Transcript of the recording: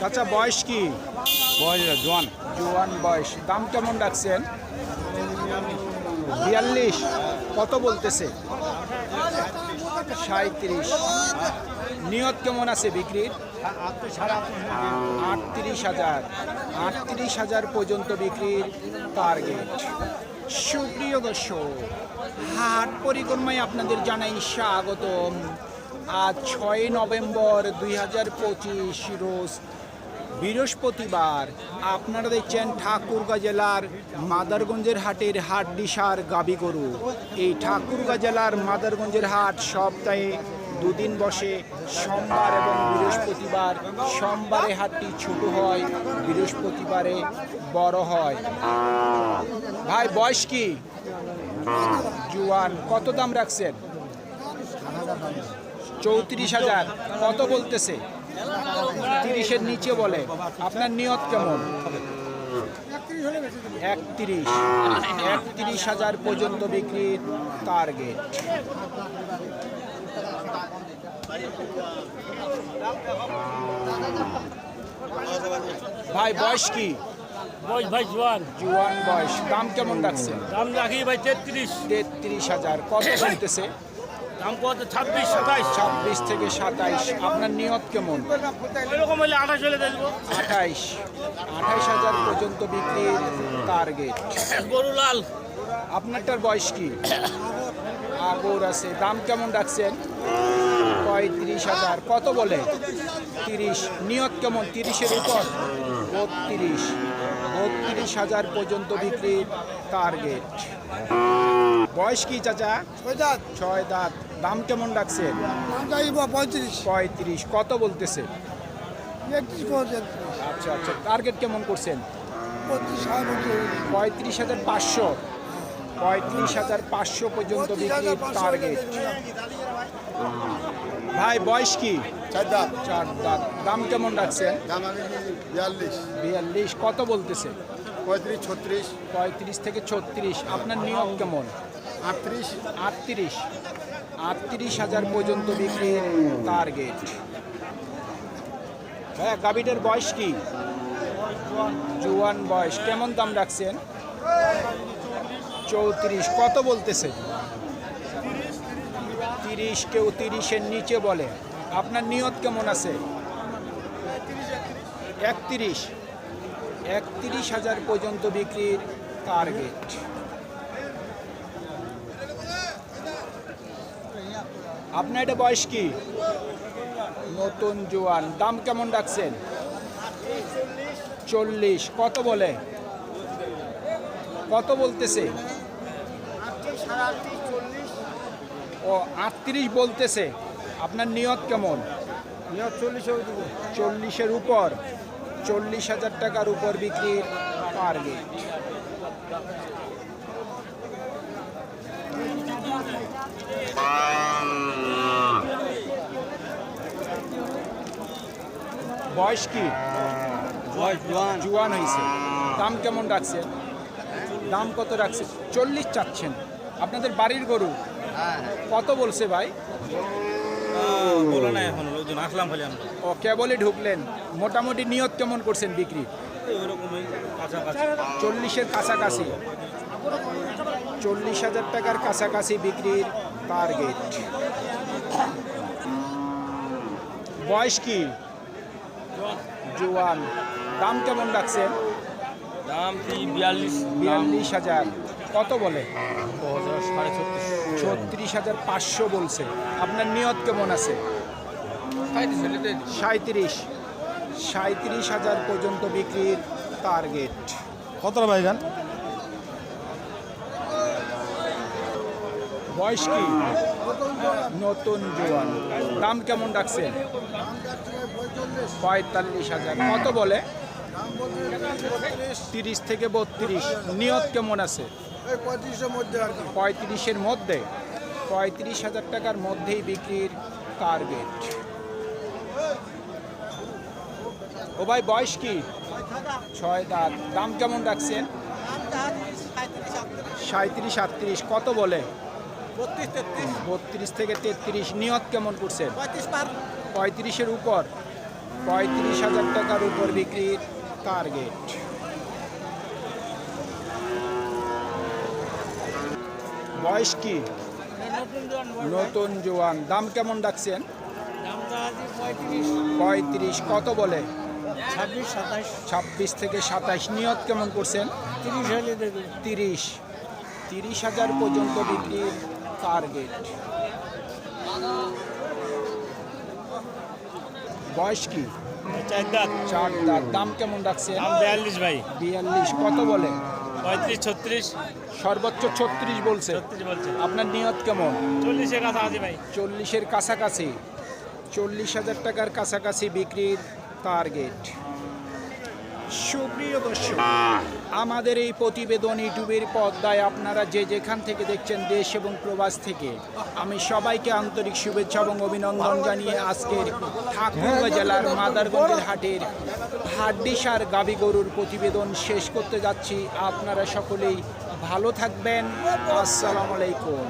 চাচা বয়স কি? বয়স জোয়ান। জোয়ান বয়স। দাম কেমন রাখছেন? বিয়াল্লিশ। কত বলতেছে? সাঁত্রিশ নিয়ত কেমন আছে বিক্রির? আটত্রিশ হাজার। আটত্রিশ হাজার পর্যন্ত বিক্রির টার্গেট সুপ্রিয় দর্শক হাট পরিক্রমায় আপনাদের জানাই স্বাগতম। আজ ছয় নভেম্বর দুই হাজার পঁচিশ রোজ বৃহস্পতিবার আপনারা দেখছেন ঠাকুরগাঁ জেলার মাদারগঞ্জের হাটের হাট ডিসার গাবি গরু। এই ঠাকুরগাঁ জেলার মাদারগঞ্জের হাট সপ্তাহে দুদিন বসে, সোমবার এবং বৃহস্পতিবার। সোমবারে হাটটি ছোট হয়, বৃহস্পতিবারে বড় হয়। ভাই, বয়স কি? জুয়ান, কত দাম রাখছেন? চৌত্রিশ হাজার, কত বলতেছে? তিরিশের নিচে বলে। আপনার নিয়ত কেমন? একত্রিশ। একত্রিশ হাজার পর্যন্ত বিক্রির টার্গেট ভাই বয়স কি? বয়স ভাই জোয়ান জুয়ান বয়স। দাম কেমন রাখছেন? দাম রাখি ভাই তেত্রিশ। তেত্রিশ হাজার। কত বলতেছে দাম ছাব্বিশ সাতাইশ। ছাব্বিশ থেকে সাতাইশ। আপনার নিয়ত কেমন? ওইরকম হলে আঠাশ হলে দেখব আঠাইশ। আঠাইশ হাজার পর্যন্ত বিক্রির টার্গেট গরু লাল। আপনারটার বয়স কি? আগর আছে। দাম কেমন রাখছেন? পঁয়ত্রিশ হাজার। কত বলে? তিরিশ। নিয়ত কেমন? তিরিশের উপর? বত্রিশ। বত্রিশ হাজার পর্যন্ত বিক্রির টার্গেট বয়স কি চাচা? ওইটার ছয় দাঁত। দাম কেমন চাইব পঁয়ত্রিশ। পঁয়ত্রিশ। কত বলতেছে? আচ্ছা আচ্ছা। টার্গেট কেমন করছেন? পঁয়ত্রিশ হাজার পাঁচশো। পঁয়ত্রিশ হাজার পাঁচশো পর্যন্ত বিক্রির টার্গেট ভাই বয়স কি? চার দাম চার দাঁত। দাম কেমন রাখছেন? বিয়াল্লিশ। বিয়াল্লিশ। কত বলতেছে? পঁয়ত্রিশ ছত্রিশ। পঁয়ত্রিশ থেকে ছত্রিশ। আপনার নিয়ম কেমন? আটত্রিশ আটত্রিশ আটত্রিশ হাজার পর্যন্ত বিক্রির টার্গেট হ্যাঁ গাবিটার বয়স কি? জুয়ান বয়স, কেমন দাম রাখছেন? চৌত্রিশ, কত বলতেছে তিরিশ কেউ তিরিশের নিচে বলে। আপনার নিয়ত কেমন আছে? একত্রিশ। একত্রিশ হাজার পর্যন্ত বিক্রির টার্গেট আপনার এটা বয়স কি? নতুন জোয়ান। দাম কেমন ডাকছেন চল্লিশ। কত বলে? কত বলতেছে? ও আটত্রিশ বলতেছে। আপনার নিয়ত কেমন? নিয়ত চল্লিশের উপর। চল্লিশ হাজার টাকার উপর বিক্রির টার্গেট বয়স কি? জোয়ান। জুয়ান হয়েছে দাম কেমন রাখছে? দাম কত রাখছে? চল্লিশ চাচ্ছেন। আপনাদের বাড়ির গরু? কত বলছে ভাই? বলো না এখন লোকজন আসলাম খালি আমরা। ও কেবলই ঢুকলেন। মোটামুটি নিয়ত কেমন করছেন বিক্রি? চল্লিশের কাছাকাছি। চল্লিশ হাজার টাকার কাছাকাছি বিক্রির টার্গেট বয়স কি? জুয়ান। দাম কেমন রাখছেন দাম বিয়াল্লিশ। বিয়াল্লিশ হাজার। কত বলে? ছত্রিশ। হাজার পাঁচশো বলছে। আপনার নিয়ত কেমন আছে? সাঁত্রিশ সাঁত্রিশ হাজার পর্যন্ত বিক্রির টার্গেট কতটা ভাইজান বয়স কি? নতুন জোয়ান। দাম কেমন রাখছেন? পঁয়তাল্লিশ হাজার। কত বলে? তিরিশ থেকে বত্রিশ। নিয়ত কেমন আছে? পঁয়ত্রিশের মধ্যে। পঁয়ত্রিশ হাজার টাকার মধ্যেই বিক্রির টার্গেট। ও ভাই, বয়স কি? ছয় দাঁত। দাম কেমন রাখছেন? সাঁত্রিশ আটত্রিশ কত বলে? বত্রিশ তেত্রিশ? বত্রিশ থেকে তেত্রিশ। নিয়ত কেমন করছেন পঁয়ত্রিশ পার। পঁয়ত্রিশের উপর। পঁয়ত্রিশ হাজার টাকার উপর বিক্রির টার্গেট। বয়স কি? নতুন জোয়ান দাম কেমন ডাকছেন? পঁয়ত্রিশ। কত বলে? ছাব্বিশ সাতাশ ছাব্বিশ থেকে সাতাশ নিয়ত কেমন করছেন? তিরিশ তিরিশ। তিরিশ হাজার পর্যন্ত বিক্রির টার্গেট বয়স কি? চার দাঁত চার দাঁত দাম কেমন রাখছে? বিয়াল্লিশ ভাই। বিয়াল্লিশ। কত বলে? পঁয়ত্রিশ ছত্রিশ। সর্বোচ্চ ছত্রিশ বলছে। আপনার নিয়ত কেমন? চল্লিশের কাছাকাছি ভাই। চল্লিশের কাছাকাছি। চল্লিশ হাজার টাকার কাছাকাছি বিক্রির টার্গেট সুপ্রিয় দর্শক আমাদের এই প্রতিবেদন ইউটিউবের পর্দায় আপনারা যে যেখান থেকে দেখছেন দেশ এবং প্রবাস থেকে আমি সবাইকে আন্তরিক শুভেচ্ছা এবং অভিনন্দন জানিয়ে আজকের ঠাকুরগাঁ জেলার মাদারগঞ্জের হাটের হাড্ডিসার গাবি গরুর প্রতিবেদন শেষ করতে যাচ্ছি। আপনারা সকলেই ভালো থাকবেন। আসসালামু আলাইকুম।